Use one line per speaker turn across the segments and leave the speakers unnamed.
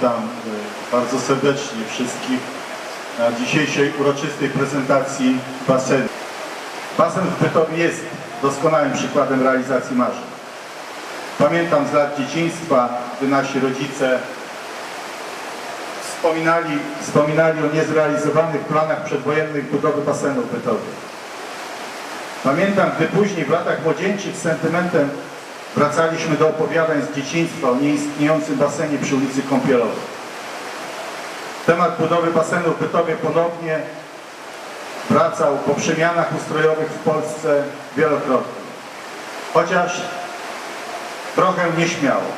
witam y, bardzo serdecznie wszystkich na dzisiejszej uroczystej prezentacji basenu. Basen w Bytowie jest doskonałym przykładem realizacji marzeń. Pamiętam z lat dzieciństwa, gdy nasi rodzice wspominali, wspominali o niezrealizowanych planach przedwojennych budowy basenu w Bytowie. Pamiętam, gdy później w latach młodzieńczych z sentymentem wracaliśmy do opowiadań z dzieciństwa o nieistniejącym basenie przy ulicy Kąpielowej. Temat budowy basenu w Bytowie ponownie wracał po przemianach ustrojowych w Polsce wielokrotnie. Chociaż trochę nieśmiało.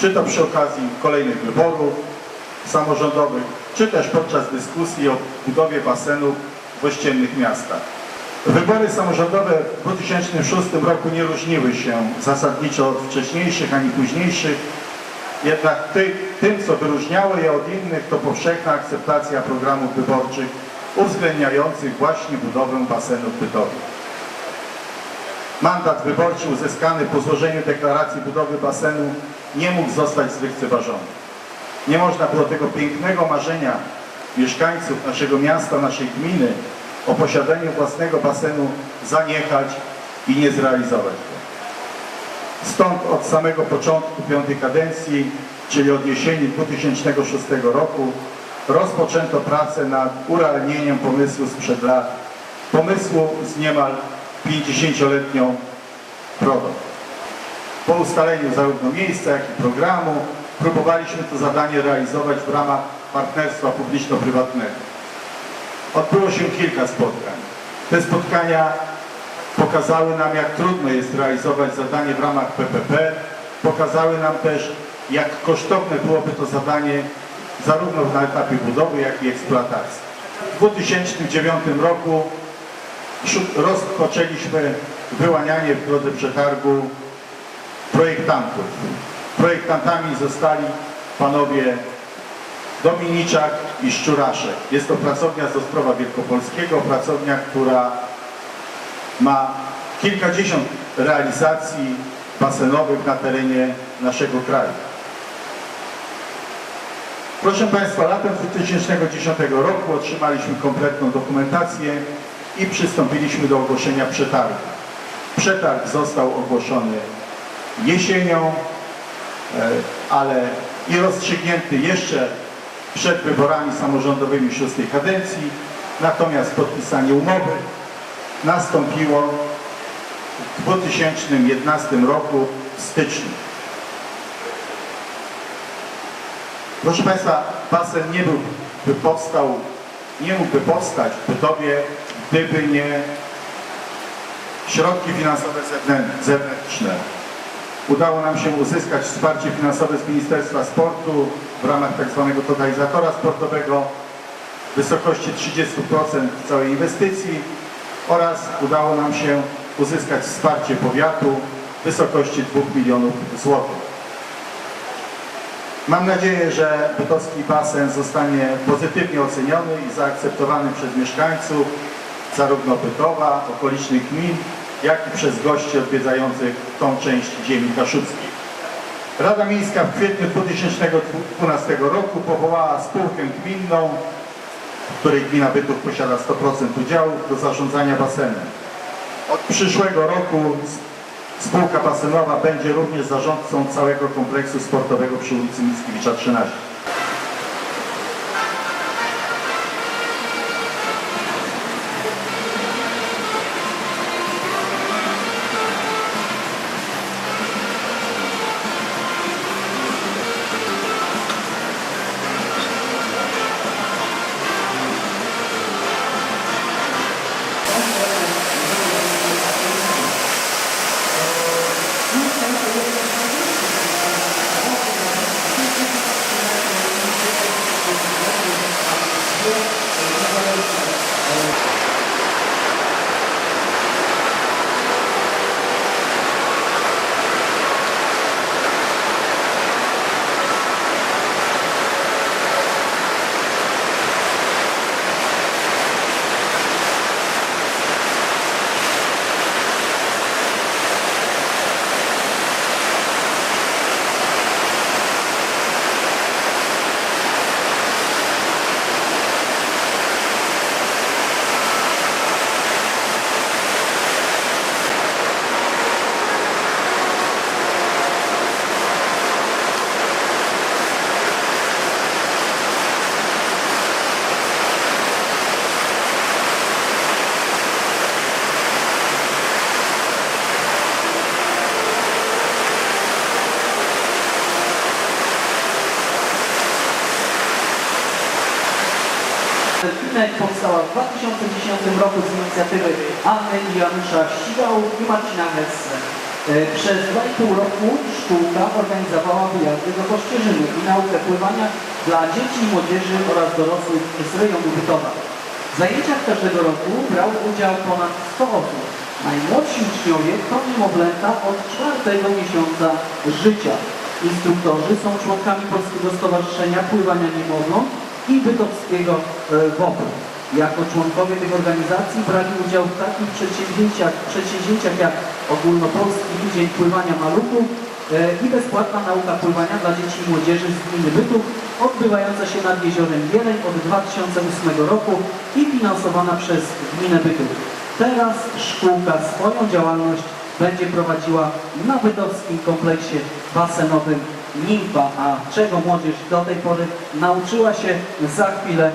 Czy to przy okazji kolejnych wyborów samorządowych, czy też podczas dyskusji o budowie basenów w ościennych miastach. Wybory samorządowe w 2006 roku nie różniły się zasadniczo od wcześniejszych ani późniejszych, jednak ty, tym, co wyróżniało je od innych, to powszechna akceptacja programów wyborczych uwzględniających właśnie budowę basenu w Bytowie. Mandat wyborczy uzyskany po złożeniu deklaracji budowy basenu nie mógł zostać zlekceważony. Nie można było tego pięknego marzenia mieszkańców naszego miasta, naszej gminy o posiadaniu własnego basenu zaniechać i nie zrealizować go. Stąd od samego początku piątej kadencji, czyli od jesieni 2006 roku, rozpoczęto pracę nad urealnieniem pomysłu sprzed lat, pomysłu z niemal 50-letnią brodą. Po ustaleniu zarówno miejsca, jak i programu próbowaliśmy to zadanie realizować w ramach partnerstwa publiczno-prywatnego. Odbyło się kilka spotkań. Te spotkania pokazały nam, jak trudno jest realizować zadanie w ramach PPP. Pokazały nam też, jak kosztowne byłoby to zadanie zarówno na etapie budowy, jak i eksploatacji. W 2009 roku rozpoczęliśmy wyłanianie w drodze przetargu projektantów. Projektantami zostali panowie Dominiczak i Szczuraszek. Jest to pracownia z Ostrowa Wielkopolskiego, pracownia, która ma kilkadziesiąt realizacji basenowych na terenie naszego kraju. Proszę Państwa, latem 2010 roku otrzymaliśmy kompletną dokumentację i przystąpiliśmy do ogłoszenia przetargu. Przetarg został ogłoszony jesienią, e, ale i rozstrzygnięty jeszcze przed wyborami samorządowymi szóstej kadencji, natomiast podpisanie umowy nastąpiło w 2011 roku w styczniu. Proszę Państwa, basen nie byłby powstał, nie mógłby powstać w Bytowie, gdyby nie środki finansowe zewnę- zewnętrzne. Udało nam się uzyskać wsparcie finansowe z Ministerstwa Sportu w ramach tak zwanego totalizatora sportowego w wysokości 30% całej inwestycji oraz udało nam się uzyskać wsparcie powiatu w wysokości 2 milionów złotych. Mam nadzieję, że bytowski basen zostanie pozytywnie oceniony i zaakceptowany przez mieszkańców zarówno Bytowa, okolicznych gmin, jak i przez gości odwiedzających tą część ziemi kaszubskiej. Rada Miejska w kwietniu 2012 roku powołała spółkę gminną, w której gmina Bytów posiada 100% udziałów do zarządzania basenem. Od przyszłego roku spółka basenowa będzie również zarządcą całego kompleksu sportowego przy ulicy Mickiewicza 13.
Powstała w 2010 roku z inicjatywy Anny i Janusza Ścigałów i Marcina Hesse. E, Przez 2,5 roku szkółka organizowała wyjazdy do Kościerzyny i naukę pływania dla dzieci i młodzieży oraz dorosłych z rejonu Bytowa. W zajęciach każdego roku brał udział ponad 100 osób. Najmłodsi uczniowie to niemowlęta od czwartego miesiąca życia. Instruktorzy są członkami Polskiego Stowarzyszenia Pływania Niemowląt i Bytowskiego e, WOPR. Jako członkowie tych organizacji brali udział w takich przedsięwzięciach, przedsięwzięciach jak Ogólnopolski Tydzień Pływania Maluchów e, i bezpłatna nauka pływania dla dzieci i młodzieży z gminy Bytów odbywająca się nad jeziorem Jeleń od 2008 roku i finansowana przez gminę Bytów. Teraz szkółka swoją działalność będzie prowadziła na bydowskim kompleksie basenowym Nimfa, a czego młodzież do tej pory nauczyła się, za chwilę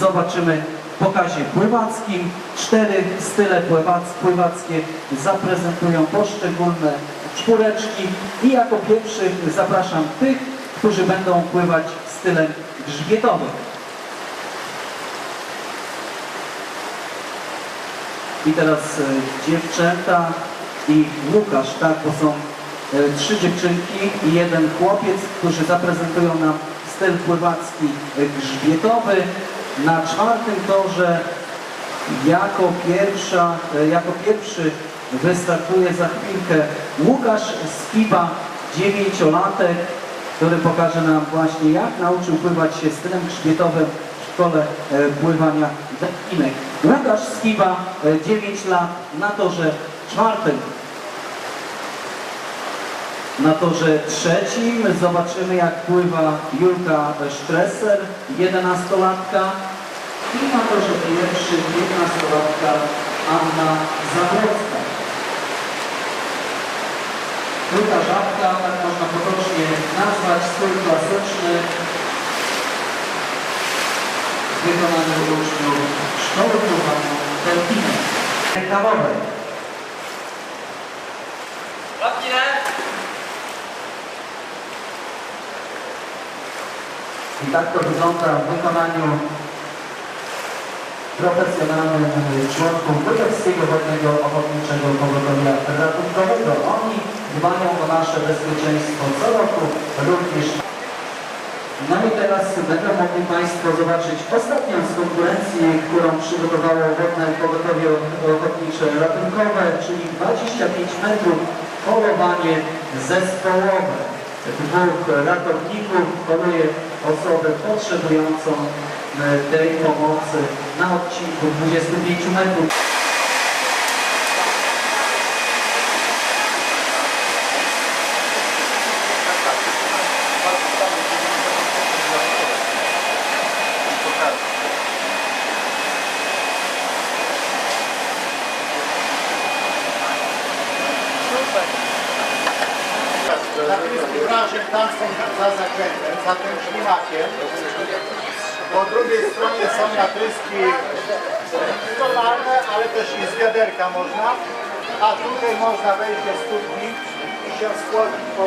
zobaczymy w pokazie pływackim. Cztery style pływac- pływackie zaprezentują poszczególne czwóreczki i jako pierwszych zapraszam tych, którzy będą pływać stylem grzbietowym. I teraz e, dziewczęta i Łukasz, tak, bo są trzy dziewczynki i jeden chłopiec, którzy zaprezentują nam styl pływacki e, grzbietowy. Na czwartym torze jako, pierwsza, e, jako pierwszy wystartuje za chwilkę Łukasz Skiba, dziewięciolatek, który pokaże nam właśnie jak nauczył pływać się stylem grzbietowym w szkole e, pływania delfinek. Łukasz Skiba, e, 9 lat, na torze czwartym. Na torze trzecim zobaczymy jak pływa Julka Stresser, 11-latka. I na torze pierwszym 15-latka Anna Zabłocka. Druga żabka, tak można potocznie nazwać, styl klasyczny w wykonaniu uczniów szkoły pływania Delfinem. Rękawowej. I tak to wygląda w wykonaniu profesjonalnych członków Wojewódzkiego Wodnego Ochotniczego Pogotowia Ratunkowego. Oni dbają o nasze bezpieczeństwo co roku, również no i teraz będą mogli Państwo zobaczyć ostatnią z konkurencji, którą przygotowało Wodne Pogotowie Ochotnicze Ratunkowe, czyli 25 metrów polowanie zespołowe. Dwóch ratowników poluje osobę potrzebującą e, tej pomocy na odcinku 25 metrów.
Tym obrażem tam są za zakrętem, za tym ślimakiem. Po drugiej stronie są natryski normalne, ale też i z wiaderka można. A tutaj można wejść do studni i się spłocić po,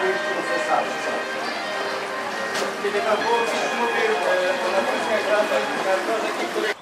wyjściu z zasady. Kiedy pan mówił e, o natryskach